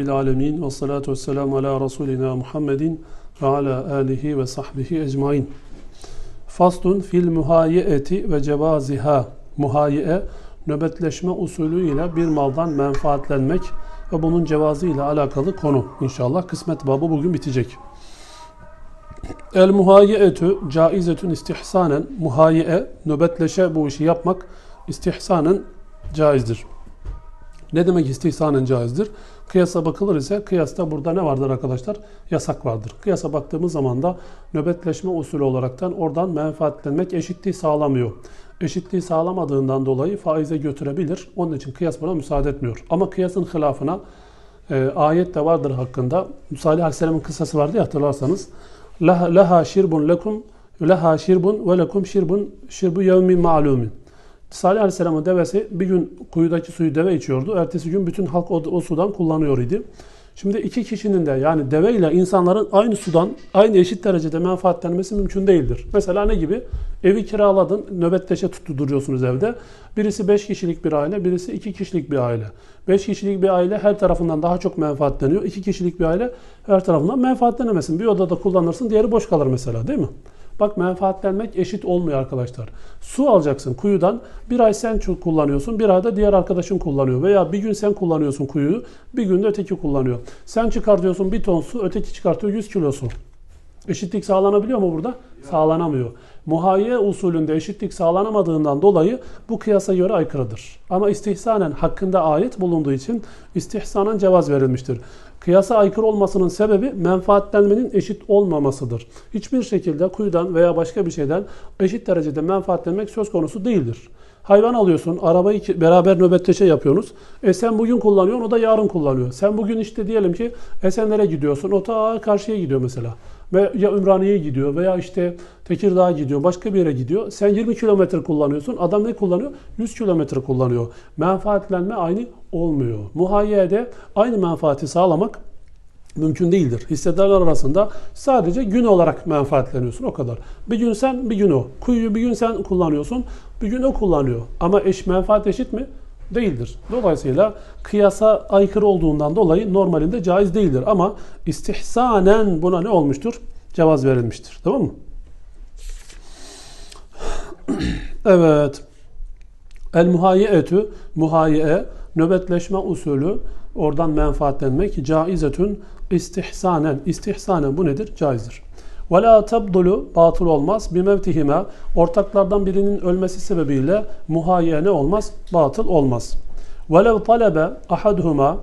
Rabbil Alemin ve salatu ve selamu ala Resulina Muhammedin ve ala alihi ve sahbihi ecmain. Faslun fil muhayyeti ve cevaziha. Muhayye, nöbetleşme usulü ile bir maldan menfaatlenmek ve bunun cevazı ile alakalı konu. İnşallah kısmet babı bugün bitecek. El muhayyeetü caizetün istihsanen. Muhayye, nöbetleşe bu işi yapmak istihsanen caizdir. Ne demek istihsanen caizdir? Kıyasa bakılır ise kıyasta burada ne vardır arkadaşlar? Yasak vardır. Kıyasa baktığımız zaman da nöbetleşme usulü olaraktan oradan menfaatlenmek eşitliği sağlamıyor. Eşitliği sağlamadığından dolayı faize götürebilir. Onun için kıyas buna müsaade etmiyor. Ama kıyasın hilafına e, ayet de vardır hakkında. Salih Aleyhisselam'ın kıssası vardı ya hatırlarsanız. Laha şirbun lekum laha şirbun ve lekum şirbun şirbu yevmin ma'lumin. Salih Aleyhisselam'ın devesi bir gün kuyudaki suyu deve içiyordu. Ertesi gün bütün halk o, o sudan kullanıyor idi. Şimdi iki kişinin de yani deve ile insanların aynı sudan aynı eşit derecede menfaatlenmesi mümkün değildir. Mesela ne gibi? Evi kiraladın, nöbetleşe tutturuyorsunuz evde. Birisi 5 kişilik bir aile, birisi 2 kişilik bir aile. 5 kişilik bir aile her tarafından daha çok menfaatleniyor. 2 kişilik bir aile her tarafından menfaatlenemesin. Bir odada kullanırsın, diğeri boş kalır mesela değil mi? Bak menfaatlenmek eşit olmuyor arkadaşlar. Su alacaksın kuyudan. Bir ay sen kullanıyorsun, bir ayda diğer arkadaşın kullanıyor. Veya bir gün sen kullanıyorsun kuyuyu, bir günde öteki kullanıyor. Sen çıkartıyorsun bir ton su, öteki çıkartıyor 100 kilo su. Eşitlik sağlanabiliyor mu burada? Sağlanamıyor. Muhayye usulünde eşitlik sağlanamadığından dolayı bu kıyasa göre aykırıdır. Ama istihsanen hakkında ayet bulunduğu için istihsanen cevaz verilmiştir. Kıyasa aykırı olmasının sebebi menfaatlenmenin eşit olmamasıdır. Hiçbir şekilde kuyudan veya başka bir şeyden eşit derecede menfaatlenmek söz konusu değildir. Hayvan alıyorsun, arabayı beraber nöbetleşe yapıyorsunuz. E sen bugün kullanıyorsun, o da yarın kullanıyor. Sen bugün işte diyelim ki Esenler'e gidiyorsun, o ta karşıya gidiyor mesela. Ve ya Ümraniye'ye gidiyor veya işte Tekirdağ'a gidiyor, başka bir yere gidiyor. Sen 20 kilometre kullanıyorsun, adam ne kullanıyor? 100 kilometre kullanıyor. Menfaatlenme aynı olmuyor. Muhayyede aynı menfaati sağlamak mümkün değildir. Hissedarlar arasında sadece gün olarak menfaatleniyorsun o kadar. Bir gün sen bir gün o. Kuyuyu bir gün sen kullanıyorsun bir gün o kullanıyor. Ama eş menfaat eşit mi? Değildir. Dolayısıyla kıyasa aykırı olduğundan dolayı normalinde caiz değildir. Ama istihsanen buna ne olmuştur? Cevaz verilmiştir. Tamam mı? evet. El muhayyeetü muhayye nöbetleşme usulü oradan menfaatlenmek caizetün istihsanen. İstihsanen bu nedir? Caizdir. Ve la tabdulu batıl olmaz. Bir mevtihime ortaklardan birinin ölmesi sebebiyle muhayye ne olmaz? Batıl olmaz. Velev talebe ahaduhuma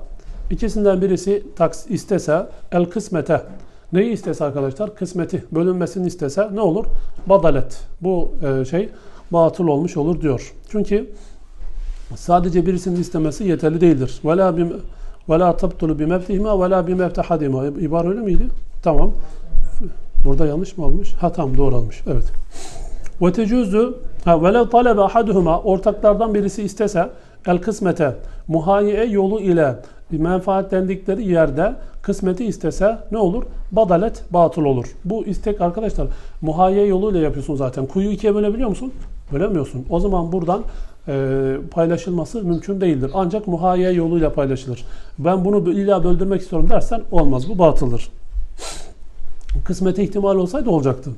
ikisinden birisi taks istese el kısmete neyi istese arkadaşlar? Kısmeti bölünmesini istese ne olur? Badalet. Bu e, şey batıl olmuş olur diyor. Çünkü sadece birisinin istemesi yeterli değildir. Ve la bim ve la tabtulu bi mevtihima ve la bi mevtahadima. İbar öyle miydi? Tamam. Burada yanlış mı olmuş? Ha tamam doğru olmuş. Evet. Ve tecuzu ha velev talebe ahaduhuma ortaklardan birisi istese el kısmete muhayye yolu ile menfaatlendikleri yerde kısmeti istese ne olur? Badalet batıl olur. Bu istek arkadaşlar muhayye yoluyla yapıyorsun zaten. Kuyu ikiye bölebiliyor musun? Bölemiyorsun. O zaman buradan e, paylaşılması mümkün değildir. Ancak muhayye yoluyla paylaşılır. Ben bunu illa böldürmek istiyorum dersen olmaz. Bu batıldır. Kısmete ihtimal olsaydı olacaktı.